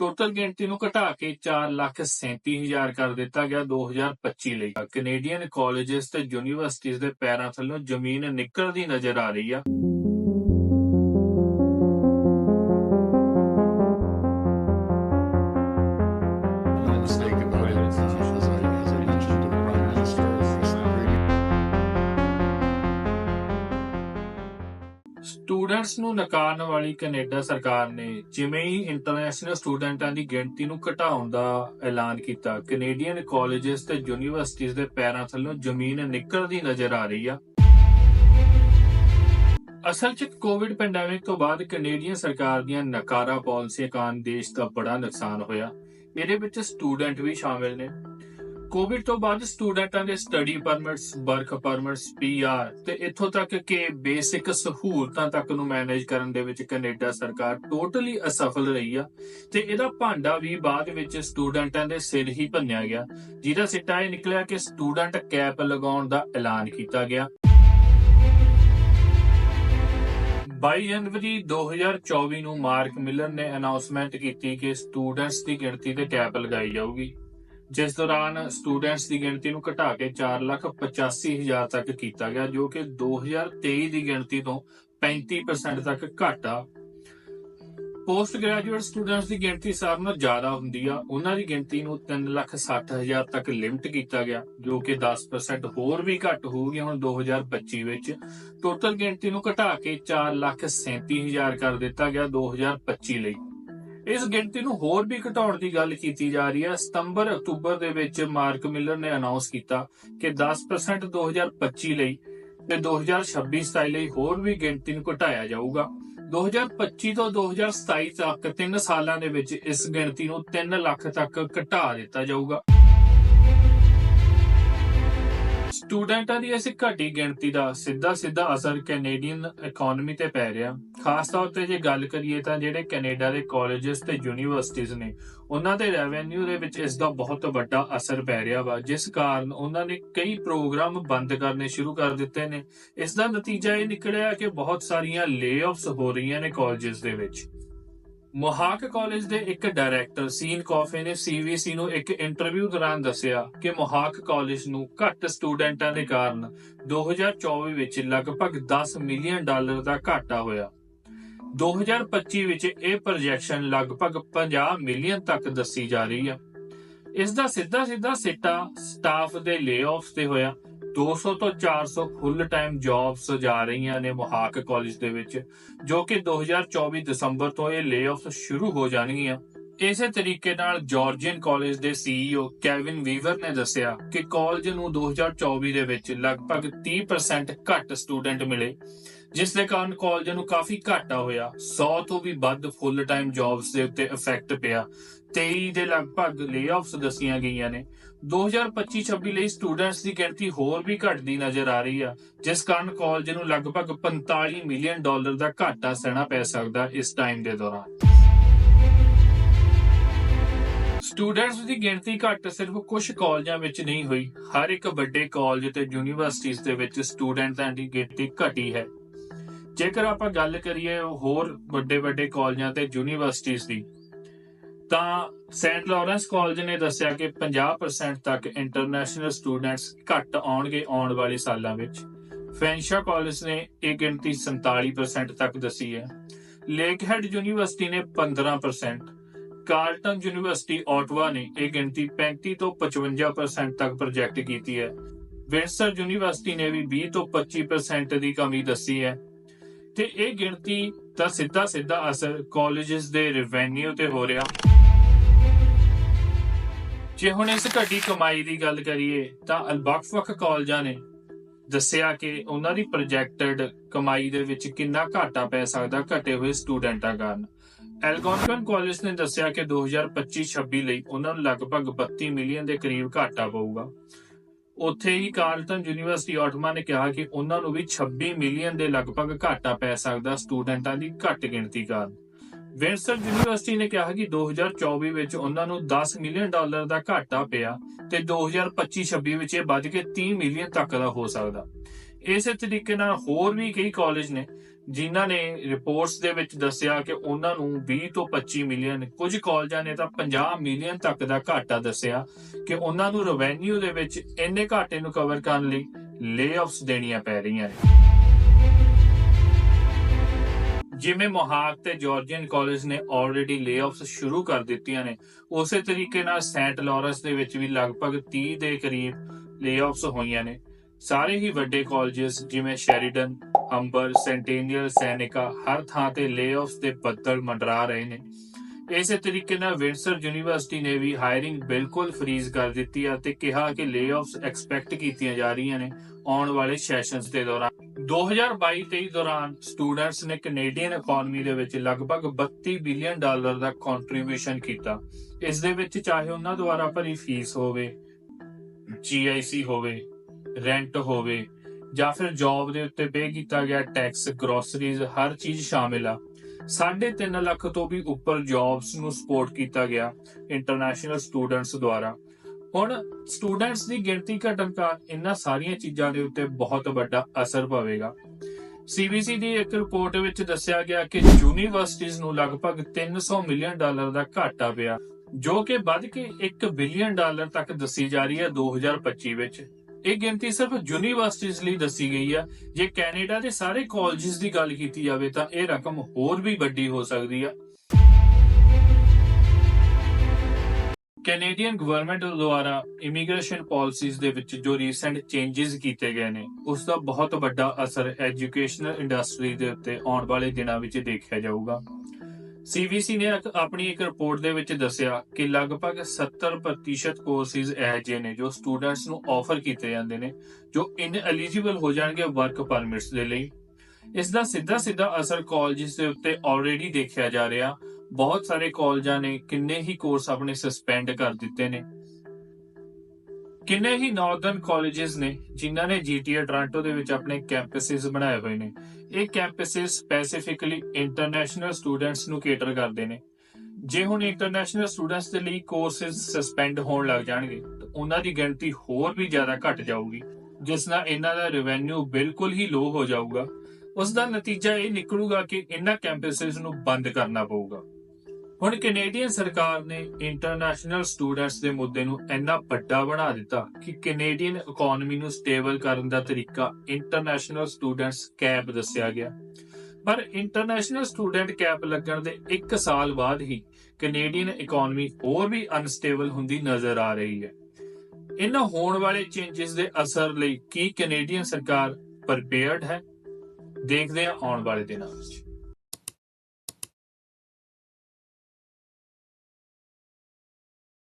Total ਗਿਣਤੀ ਨੂੰ ਘਟਾ ਕੇ 437000 ਕਰ ਦਿੱਤਾ ਗਿਆ 2025 ਲਈ। ਕੈਨੇਡੀਅਨ ਕਾਲਜਸ ਤੇ ਯੂਨੀਵਰਸਿਟੀਆਂ ਦੇ ਪੈਰਾਂ ਥੱਲੋਂ ਜ਼ਮੀਨ ਨਿਕਲਦੀ ਨਜ਼ਰ ਆ ਰਹੀ ਆ। Mistaken by the institutions students ਨੂੰ ਨਕਾਰਨ ਵਾਲੀ ਕੈਨੇਡਾ ਸਰਕਾਰ ਨੇ ਜਿਵੇਂ ਹੀ ਇੰਟਰਨੈਸ਼ਨਲ ਸਟੂਡੈਂਟਾਂ ਦੀ ਗਿਣਤੀ ਨੂੰ ਘਟਾਉਣ ਦਾ ਐਲਾਨ ਕੀਤਾ ਕੈਨੇਡੀਅਨ ਕਾਲਜਸ ਤੇ ਯੂਨੀਵਰਸਿਟੀਆਂ ਦੇ ਪੈਰਾਂ ਥੱਲੋਂ ਜ਼ਮੀਨ ਨਿਕਲਦੀ ਨਜ਼ਰ ਆ ਰਹੀ ਆ। ਅਸਲ 'ਚ ਕੋਵਿਡ ਪੈਂਡੈਮਿਕ ਤੋਂ ਬਾਅਦ ਕੈਨੇਡੀਅਨ ਸਰਕਾਰ ਦੀਆਂ ਨਕਾਰਾ ਪਾਲਿਸੀਆਂ ਕਾਰਨ ਦੇਸ਼ ਦਾ ਬੜਾ ਨੁਕਸਾਨ ਹੋਇਆ। ਇਹਦੇ ਵਿੱਚ ਸਟੂਡੈਂਟ ਵੀ ਸ਼ਾਮਿਲ ਨੇ। ਕੋਵਿਡ ਤੋਂ ਬਾਅਦ ਸਟੂਡੈਂਟਾਂ ਦੇ study permits work permits PR ਤੇ ਇੱਥੋਂ ਤੱਕ ਕਿ ਬੇਸਿਕ ਸਹੂਲਤਾਂ ਤੱਕ ਨੂੰ ਮੈਨੇਜ ਕਰਨ ਦੇ ਵਿੱਚ ਕੈਨੇਡਾ ਸਰਕਾਰ ਟੋਟਲੀ ਅਸਫਲ ਰਹੀ ਆ ਤੇ ਇਹਦਾ ਭਾਂਡਾ ਵੀ ਬਾਅਦ ਵਿੱਚ ਸਟੂਡੈਂਟਾਂ ਦੇ ਸਿਰ ਹੀ ਭੰਨਿਆ ਗਿਆ, ਜਿਹਦਾ ਸਿੱਟਾ ਇਹ ਨਿਕਲਿਆ ਕਿ ਸਟੂਡੈਂਟ ਕੈਪ ਲਗਾਉਣ ਦਾ ਐਲਾਨ ਕੀਤਾ ਗਿਆ। 22 ਜਨਵਰੀ 2024 ਨੂੰ ਮਾਰਕ ਮਿਲਰ ਨੇ ਅਨਾਉਂਸਮੈਂਟ ਕੀਤੀ ਕਿ ਸਟੂਡੈਂਟਸ ਦੀ ਗਿਣਤੀ ਤੇ ਕੈਪ ਲਗਾਈ ਜਾਊਗੀ। ਜਿਸ ਦੌਰਾਨ ਸਟੂਡੈਂਟਸ ਦੀ ਗਿਣਤੀ ਨੂੰ ਘਟਾ ਕੇ 485000 ਤੱਕ ਕੀਤਾ ਗਿਆ, ਜੋ ਕਿ 2023 ਦੀ ਗਿਣਤੀ ਤੋਂ 35% ਤੱਕ ਘੱਟ ਆ। ਪੋਸਟ ਗ੍ਰੈਜੂਏਟ ਸਟੂਡੈਂਟਸ ਦੀ ਗਿਣਤੀ ਸਾਰਿਆਂ ਨਾਲੋਂ ਜ਼ਿਆਦਾ ਹੁੰਦੀ ਆ। ਉਹਨਾਂ ਦੀ ਗਿਣਤੀ ਨੂੰ 360000 ਤੱਕ ਲਿਮਟ ਕੀਤਾ ਗਿਆ, ਜੋ ਕਿ 10% ਹੋਰ ਵੀ ਘੱਟ ਹੋਊਗੀ ਹੁਣ 2025 ਵਿੱਚ। ਟੋਟਲ ਗਿਣਤੀ ਨੂੰ ਘਟਾ ਕੇ 437000 ਕਰ ਦਿੱਤਾ ਗਿਆ 2025 ਲਈ। ਇਸ ਗਿਣਤੀ ਨੂੰ ਹੋਰ ਵੀ ਘਟਾਉਣ ਦੀ ਗੱਲ ਕੀਤੀ ਜਾ ਰਹੀ ਹੈ। ਸਤੰਬਰ, ਅਕਤੂਬਰ ਦੇ ਵਿੱਚ ਮਾਰਕ ਮਿਲਰ ਨੇ ਅਨਾਉਂਸ ਕੀਤਾ ਕਿ 10% 2025 ਲਈ ਤੇ 2026 27 ਲਈ ਹੋਰ ਵੀ ਗਿਣਤੀ ਨੂੰ ਘਟਾਇਆ ਜਾਊਗਾ। 2025 ਤੋਂ 2027 ਤੱਕ 3 ਸਾਲਾਂ ਦੇ ਵਿੱਚ ਇਸ ਗਿਣਤੀ ਨੂੰ 3 ਲੱਖ ਤੱਕ ਘਟਾ ਦਿੱਤਾ ਜਾਊਗਾ। ਸਟੂਡੈਂਟਾਂ ਦੀ ਇਸ ਘਟੀ ਗਿਣਤੀ ਦਾ ਸਿੱਧਾ ਸਿੱਧਾ ਅਸਰ ਕੈਨੇਡੀਅਨ ਇਕਨੋਮੀ ਤੇ ਪੈ ਰਿਹਾ। ਖਾਸ ਤੌਰ ਤੇ ਜੇ ਗੱਲ ਕਰੀਏ ਤਾਂ ਜਿਹੜੇ ਕੈਨੇਡਾ ਦੇ ਕਾਲਜਸ ਤੇ ਯੂਨੀਵਰਸਿਟੀਆਂ ਨੇ, ਉਹਨਾਂ ਦੇ ਰੈਵਨਿਊ ਦੇ ਵਿੱਚ ਇਸ ਦਾ ਬਹੁਤ ਵੱਡਾ ਅਸਰ ਪੈ ਰਿਹਾ ਵਾ, ਜਿਸ ਕਾਰਨ ਉਹਨਾਂ ਨੇ ਕਈ ਪ੍ਰੋਗਰਾਮ ਬੰਦ ਕਰਨੇ ਸ਼ੁਰੂ ਕਰ ਦਿੱਤੇ ਨੇ। ਇਸ ਦਾ ਨਤੀਜਾ ਇਹ ਨਿਕਲਿਆ ਕਿ ਬਹੁਤ ਸਾਰੀਆਂ ਲੇਆਫਸ ਹੋ ਰਹੀਆਂ ਨੇ ਕਾਲਜਸ ਦੇ ਵਿੱਚ। ਮੋਹਾਕ ਕਾਲਜ ਦੇ ਇੱਕ ਡਾਇਰੈਕਟਰ ਸੀਨ ਕਾਫੇ ਨੇ ਸੀਵੀਸੀ ਨੂੰ ਇੱਕ ਇੰਟਰਵਿਊ ਦੌਰਾਨ ਦੱਸਿਆ ਕਿ ਮੋਹਾਕ ਕਾਲਜ ਨੂੰ ਘੱਟ ਸਟੂਡੈਂਟਾਂ ਦੇ ਕਾਰਨ 2024 ਵਿੱਚ ਲਗਭਗ 10 ਮਿਲੀਅਨ ਡਾਲਰ ਦਾ ਘਾਟਾ ਹੋਇਆ। 2025 ਵਿੱਚ ਇਹ ਪ੍ਰੋਜੈਕਸ਼ਨ ਲਗਭਗ 50 ਮਿਲੀਅਨ ਤੱਕ ਦੱਸੀ ਜਾ ਰਹੀ ਹੈ। ਇਸ ਦਾ ਸਿੱਧਾ ਸਿੱਧਾ ਸਿੱਟਾ ਸਟਾਫ ਦੇ ਲੇਆਫਸ ਤੇ ਹੋਇਆ। 200 ਤੋਂ 400 ਫੁੱਲ ਟਾਈਮ ਜੌਬਸ ਜਾ ਰਹੀਆਂ ਨੇ ਮੋਹਾਕ ਕਾਲਜ ਦੇ ਵਿੱਚ, ਜੋ ਕਿ 2024 ਦਸੰਬਰ ਤੋਂ ਇਹ ਲੇਆਫਸ ਸ਼ੁਰੂ ਹੋ ਜਾਣਗੀਆਂ। ਇਸੇ ਤਰੀਕੇ ਨਾਲ ਜਾਰਜੀਅਨ ਕਾਲਜ ਦੇ ਸੀਈਓ ਕੈਵਿਨ ਵੀਵਰ ਨੇ ਦੱਸਿਆ ਕਿ ਕਾਲਜ ਨੂੰ 2024 ਦੇ ਵਿੱਚ ਲਗਭਗ 30% ਘੱਟ ਸਟੂਡੈਂਟ ਮਿਲੇ, ਜਿਸ ਦੇ ਕਾਰਨ ਕਾਲਜ ਨੂੰ ਕਾਫੀ ਘਾਟਾ ਹੋਇਆ। 100 ਤੋਂ ਵੀ ਵੱਧ ਫੁੱਲ ਟਾਈਮ ਜੌਬਸ ਦੇ ਉੱਤੇ ਇਫੈਕਟ ਪਿਆ। 23 ਦੇ ਲਗਭਗ ਲੇਆਫਸ ਦਸੀਆਂ ਗਈਆਂ ਨੇ। 2025-26 ਲਈ ਸਟੂਡੈਂਟਸ ਦੀ ਗਿਣਤੀ ਹੋਰ ਵੀ ਘਟਦੀ ਨਜ਼ਰ ਆ ਰਹੀ ਆ, ਜਿਸ ਕਾਰਨ ਕਾਲਜ ਨੂੰ ਲਗਭਗ 45 ਮਿਲੀਅਨ ਡਾਲਰ ਦਾ ਘਾਟਾ ਸਹਿਣਾ ਪੈ ਸਕਦਾ ਇਸ ਟਾਈਮ ਦੇ ਦੌਰਾਨ। ਸਟੂਡੈਂਟਸ ਦੀ ਗਿਣਤੀ ਘੱਟ ਸਿਰਫ ਕੁਝ ਕਾਲਜਾਂ ਵਿੱਚ ਨਹੀਂ ਹੋਈ, ਹਰ ਇੱਕ ਵੱਡੇ ਕਾਲਜ ਤੇ ਯੂਨੀਵਰਸਿਟੀਆਂ ਦੇ ਵਿੱਚ ਸਟੂਡੈਂਟਾਂ ਦੀ ਗਿਣਤੀ ਘਟੀ ਹੈ। ਜੇਕਰ ਆਪਾਂ ਗੱਲ ਕਰੀਏ ਹੋਰ ਵੱਡੇ ਵੱਡੇ ਕਾਲਜਾਂ ਤੇ ਯੂਨੀਵਰਸਿਟੀਆਂ ਦੀ ਤਾਂ ਸੈਂਟ ਲਾਰੈਂਸ ਕਾਲਜ ਨੇ ਦੱਸਿਆ ਕਿ 50% ਤੱਕ ਇੰਟਰਨੈਸ਼ਨਲ ਸਟੂਡੈਂਟਸ ਘੱਟ ਆਉਣਗੇ ਆਉਣ ਵਾਲੇ ਸਾਲਾਂ ਵਿੱਚ। ਫੈਂਸ਼ਾ ਕਾਲਜ ਨੇ ਇਹ ਗਿਣਤੀ 47% ਤੱਕ ਦੱਸੀ ਹੈ। ਲੇਕਹੈਡ ਯੂਨੀਵਰਸਿਟੀ ਨੇ 15% ਕਾਰਲਟਨ ਯੂਨੀਵਰਸਿਟੀ ਆਟਵਾ ਨੇ ਇਹ ਗਿਣਤੀ 35 ਤੋਂ 55% ਤੱਕ ਪ੍ਰੋਜੈਕਟ ਕੀਤੀ ਹੈ। ਵਿੰਸਰ ਯੂਨੀਵਰਸਿਟੀ ਨੇ ਵੀ 20 ਤੋਂ 25% ਦੀ ਕਮੀ ਦੱਸੀ ਹੈ। ਤੇ ਇਹ ਗਿਣਤੀ ਦਾ ਸਿੱਧਾ ਸਿੱਧਾ ਅਸਰ ਕਾਲਜਸ ਦੇ ਰੈਵਨਿਊ ਤੇ ਹੋ ਰਿਹਾ। ਜੇ ਹੁਣ ਇਸ ਘਟੀ ਕਮਾਈ ਦੀ ਗੱਲ ਕਰੀਏ, ਤਾਂ ਵੱਖ-ਵੱਖ ਕਾਲਜਾਂ ਨੇ ਦੱਸਿਆ ਕਿ ਉਹਨਾਂ ਦੀ ਪ੍ਰੋਜੈਕਟਡ ਕਮਾਈ ਦੇ ਵਿੱਚ ਕਿੰਨਾ ਘਾਟਾ ਪੈ ਸਕਦਾ ਘਟੇ ਹੋਏ ਸਟੂਡੈਂਟਾਂ ਕਾਰਨ। ਐਲਗੋਨਕਨ ਕਾਲਜ ਨੇ ਦੱਸਿਆ ਕਿ 2025-26 ਲਈ ਉਹਨਾਂ ਨੂੰ ਲਗਭਗ 32 ਮਿਲੀਅਨ ਦੇ ਕਰੀਬ ਘਾਟਾ ਪਊਗਾ। ਉੱਥੇ ਹੀ ਕਾਰਲਟਨ ਯੂਨੀਵਰਸਿਟੀ ਆਟਮਾ ਨੇ ਕਿਹਾ ਕਿ ਉਹਨਾਂ ਨੂੰ ਵੀ 26 ਮਿਲੀਅਨ ਦੇ ਲਗਭਗ ਘਾਟਾ ਪੈ ਸਕਦਾ ਸਟੂਡੈਂਟਾਂ ਦੀ ਘੱਟ ਗਿਣਤੀ ਕਾਰਨ। ਵਿੰਸਰ ਯੂਨੀਵਰਸਿਟੀ ਨੇ ਕਿਹਾ ਕਿ 2024 ਵਿੱਚ ਉਹਨਾਂ ਨੂੰ 10 ਮਿਲੀਅਨ ਡਾਲਰ ਦਾ ਘਾਟਾ ਪਿਆ ਤੇ 2025-26 ਵਿੱਚ ਇਹ ਵੱਧ ਕੇ 30 ਮਿਲੀਅਨ ਤੱਕ ਦਾ ਹੋ ਸਕਦਾ। ਇਸੇ ਤਰੀਕੇ ਨਾਲ ਹੋਰ ਵੀ ਕਈ ਕਾਲਜ ਨੇ ਜਿਨ੍ਹਾਂ ਨੇ ਰਿਪੋਰਟਸ ਦੇ ਵਿੱਚ ਦੱਸਿਆ ਕਿ ਉਹਨਾਂ ਨੂੰ 20 ਤੋਂ 25 ਮਿਲੀਅਨ, ਕੁਝ ਕਾਲਜਾਂ ਨੇ ਤਾਂ 50 ਮਿਲੀਅਨ ਤੱਕ ਦਾ ਘਾਟਾ ਦੱਸਿਆ ਕਿ ਉਹਨਾਂ ਨੂੰ ਰੈਵਨਿਊ ਦੇ ਵਿੱਚ ਇੰਨੇ ਘਾਟੇ ਨੂੰ ਕਵਰ ਕਰਨ ਲਈ ਲੇ ਆਫਸ ਦੇਣੀਆਂ ਪੈ ਰਹੀਆਂ ਨੇ। ਜਿਵੇਂ ਮੋਹਾਕ ਤੇ ਜਾਰਜੀਅਨ ਕਾਲਜ ਨੇ ਆਲਰੇਡੀ ਲੇਆਫਸ ਸ਼ੁਰੂ ਕਰ ਦਿੱਤੀਆਂ ਨੇ, ਉਸੇ ਤਰੀਕੇ ਨਾਲ ਸੈਂਟ ਲਾਰੈਂਸ ਦੇ ਵਿੱਚ ਵੀ ਲਗਭਗ 30 ਦੇ ਕਰੀਬ ਲੇਆਫਸ ਹੋਈਆਂ ਨੇ। ਸਾਰੇ ਹੀ ਵੱਡੇ ਕਾਲਜਸ ਜਿਵੇਂ ਸ਼ੈਰੀਡਨ ਅੰਬਰ ਸੈਂਟੇਨੀਅਲ ਸੈਨਿਕਾ ਹਰ ਥਾਂ ਤੇ ਲੇਆਫਸ ਦੇ ਬੱਦਲ ਮੰਡਰਾ ਰਹੇ ਨੇ। ਇਸੇ ਤਰੀਕੇ ਨਾਲ ਵਿੰਸਰ ਯੂਨੀਵਰਸਿਟੀ ਨੇ ਵੀ ਹਾਇਰਿੰਗ ਬਿਲਕੁਲ ਫ੍ਰੀਜ਼ ਕਰ ਦਿੱਤੀ ਹੈ ਤੇ ਕਿਹਾ ਕਿ ਲੇਆਫਸ ਐਕਸਪੈਕਟ ਕੀਤੀਆਂ ਜਾ ਰਹੀਆਂ ਨੇ ਆਉਣ ਵਾਲੇ ਸੈਸ਼ਨਸ ਦੇ ਦੌਰਾਨ। 2022-23 ਦੌਰਾਨ ਸਟੂਡੈਂਟਸ ਨੇ ਕੈਨੇਡੀਅਨ ਇਕਨੋਮੀ ਦੇ ਵਿੱਚ ਲਗਭਗ 32 ਬਿਲੀਅਨ ਡਾਲਰ ਦਾ ਕੰਟਰੀਬਿਊਸ਼ਨ ਕੀਤਾ। ਇਸ ਦੇ ਵਿੱਚ ਚਾਹੇ ਉਹਨਾਂ ਦੁਆਰਾ ਭਰੀ ਫੀਸ ਹੋਵੇ GIC ਹੋਵੇ ਰੈਂਟ ਹੋਵੇ ਜਾਂ ਫਿਰ ਜੌਬ ਦੇ ਉੱਤੇ ਪੇ ਕੀਤਾ ਗਿਆ ਟੈਕਸ ਗਰੋਸਰੀਜ਼ ਹਰ ਚੀਜ਼ ਸ਼ਾਮਿਲ ਆ। 3.5 ਲੱਖ ਤੋਂ ਵੀ ਉੱਪਰ ਜੌਬਸ ਨੂੰ ਸਪੋਰਟ ਕੀਤਾ ਗਿਆ ਇੰਟਰਨੈਸ਼ਨਲ ਸਟੂਡੈਂਟਸ ਦੁਆਰਾ। ਹੁਣ ਸਟੂਡੈਂਟਸ ਦੀ ਗਿਣਤੀ ਘਟਣ ਕਾਰਨ ਇਹਨਾਂ ਸਾਰੀਆਂ ਚੀਜ਼ਾਂ ਦੇ ਉੱਤੇ ਬਹੁਤ ਵੱਡਾ ਅਸਰ ਪਵੇਗਾ। CBC ਦੀ ਇੱਕ ਰਿਪੋਰਟ ਵਿੱਚ ਦੱਸਿਆ ਗਿਆ ਕਿ ਯੂਨੀਵਰਸਿਟੀਆਂ ਨੂੰ ਲਗਭਗ 300 ਮਿਲੀਅਨ ਡਾਲਰ ਦਾ ਘਾਟਾ ਪਿਆ, ਜੋ ਕਿ ਵੱਧ ਕੇ 1 ਬਿਲੀਅਨ ਡਾਲਰ ਤੱਕ ਦੱਸੀ ਜਾ ਰਹੀ ਹੈ 2025 ਵਿੱਚ। ਇਹ ਗਿਣਤੀ ਸਿਰਫ ਯੂਨੀਵਰਸਿਟੀਆਂ ਲਈ ਦੱਸੀ ਗਈ ਹੈ ਜੇ ਕੈਨੇਡਾ ਦੇ ਸਾਰੇ ਕਾਲਜਸ ਦੀ ਗੱਲ ਕੀਤੀ ਜਾਵੇ ਤਾਂ ਇਹ ਰਕਮ ਹੋਰ ਵੀ ਵੱਡੀ ਹੋ ਸਕਦੀ ਹੈ ਕੈਨੇਡੀਅਨ ਗਵਰਨਮੈਂਟ ਦੁਆਰਾ ਇਮੀਗ੍ਰੇਸ਼ਨ ਪਾਲਿਸੀਜ਼ ਦੇ ਵਿੱਚ ਜੋ ਰੀਸੈਂਟ ਚੇਂਜਸ ਕੀਤੇ ਗਏ ਨੇ, ਉਸ ਦਾ ਬਹੁਤ ਵੱਡਾ ਅਸਰ ਐਜੂਕੇਸ਼ਨਲ ਇੰਡਸਟਰੀ ਦੇ ਉੱਤੇ ਆਉਣ ਵਾਲੇ ਦਿਨਾਂ ਵਿੱਚ ਦੇਖਿਆ ਜਾਊਗਾ। CBC ਨੇ ਆਪਣੀ ਇੱਕ ਰਿਪੋਰਟ ਦੇ ਵਿੱਚ ਦੱਸਿਆ ਕਿ ਲਗਭਗ 70% ਕੋਰਸਿਸ ਇਹੋ ਜਿਹੇ ਨੇ ਜੋ ਸਟੂਡੈਂਟਸ ਨੂੰ ਆਫਰ ਕੀਤੇ ਜਾਂਦੇ ਨੇ, ਜੋ ਇਨ ਐਲੀਜੀਬਲ ਹੋ ਜਾਣਗੇ ਵਰਕ ਪਰਮਿਟਸ ਦੇ ਲਈ। ਇਸ ਦਾ ਸਿੱਧਾ ਸਿੱਧਾ ਅਸਰ ਕਾਲਜਸ ਦੇ ਉੱਤੇ ਆਲਰੇਡੀ ਦੇਖਿਆ ਜਾ ਰਿਹਾ। ਬਹੁਤ ਸਾਰੇ ਕਾਲਜਾਂ ਨੇ ਕਿੰਨੇ ਹੀ ਕੋਰਸ ਆਪਣੇ ਸਸਪੈਂਡ ਕਰ ਦਿੱਤੇ ਨੇ। ਕਿੰਨੇ ਹੀ ਨਾਰਥਰਨ ਕਾਲਜਸ ਨੇ ਜਿਨ੍ਹਾਂ ਨੇ ਜੀਟੀਏ ਟੋਰਾਂਟੋ ਦੇ ਵਿੱਚ ਆਪਣੇ ਕੈਂਪਸਸ ਬਣਾਏ ਹੋਏ ਨੇ। ਇਹ ਕੈਂਪਸਸ ਸਪੈਸੀਫਿਕਲੀ ਇੰਟਰਨੈਸ਼ਨਲ ਸਟੂਡੈਂਟਸ ਨੂੰ ਕੇਟਰ ਕਰਦੇ ਨੇ। ਜੇ ਹੁਣ ਇੰਟਰਨੈਸ਼ਨਲ ਸਟੂਡੈਂਟਸ ਦੇ ਲਈ ਕੋਰਸਸ ਸਸਪੈਂਡ ਹੋਣ ਲੱਗ ਜਾਣਗੇ, ਤਾਂ ਉਹਨਾਂ ਦੀ ਗਿਣਤੀ ਹੋਰ ਵੀ ਜ਼ਿਆਦਾ ਘਟ ਜਾਊਗੀ, ਜਿਸ ਨਾਲ ਇਹਨਾਂ ਦਾ ਰੈਵਨਿਊ ਬਿਲਕੁਲ ਹੀ ਲੋ ਹੋ ਜਾਊਗਾ। ਉਸ ਦਾ ਨਤੀਜਾ ਇਹ ਨਿਕਲੂਗਾ ਕਿ ਇਹਨਾਂ ਕੈਂਪਸਸ ਨੂੰ ਬੰਦ ਕਰਨਾ ਪਊਗਾ। ਹੁਣ ਕੈਨੇਡੀਅਨ ਸਰਕਾਰ ਨੇ ਇੰਟਰਨੈਸ਼ਨਲ ਸਟੂਡੈਂਟਸ ਦੇ ਮੁੱਦੇ ਨੂੰ ਇੰਨਾ ਵੱਡਾ ਬਣਾ ਦਿੱਤਾ ਕਿ ਕੈਨੇਡੀਅਨ ਇਕਨੋਮੀ ਨੂੰ ਸਟੇਬਲ ਕਰਨ ਦਾ ਤਰੀਕਾ ਇੰਟਰਨੈਸ਼ਨਲ ਸਟੂਡੈਂਟਸ ਕੈਪ ਦੱਸਿਆ ਗਿਆ। ਪਰ ਇੰਟਰਨੈਸ਼ਨਲ ਸਟੂਡੈਂਟ ਕੈਪ ਲੱਗਣ ਦੇ 1 ਸਾਲ ਬਾਅਦ ਹੀ ਕੈਨੇਡੀਅਨ ਇਕਨੋਮੀ ਹੋਰ ਵੀ ਅਨਸਟੇਬਲ ਹੁੰਦੀ ਨਜ਼ਰ ਆ ਰਹੀ ਹੈ। ਇਹਨਾਂ ਹੋਣ ਵਾਲੇ ਚੇਂਜਸ ਦੇ ਅਸਰ ਲਈ ਕੀ ਕੈਨੇਡੀਅਨ ਸਰਕਾਰ ਪ੍ਰਪੇਅਰਡ ਹੈ? ਦੇਖਦੇ ਹਾਂ ਆਉਣ ਵਾਲੇ ਦਿਨਾਂ ਵਿੱਚ।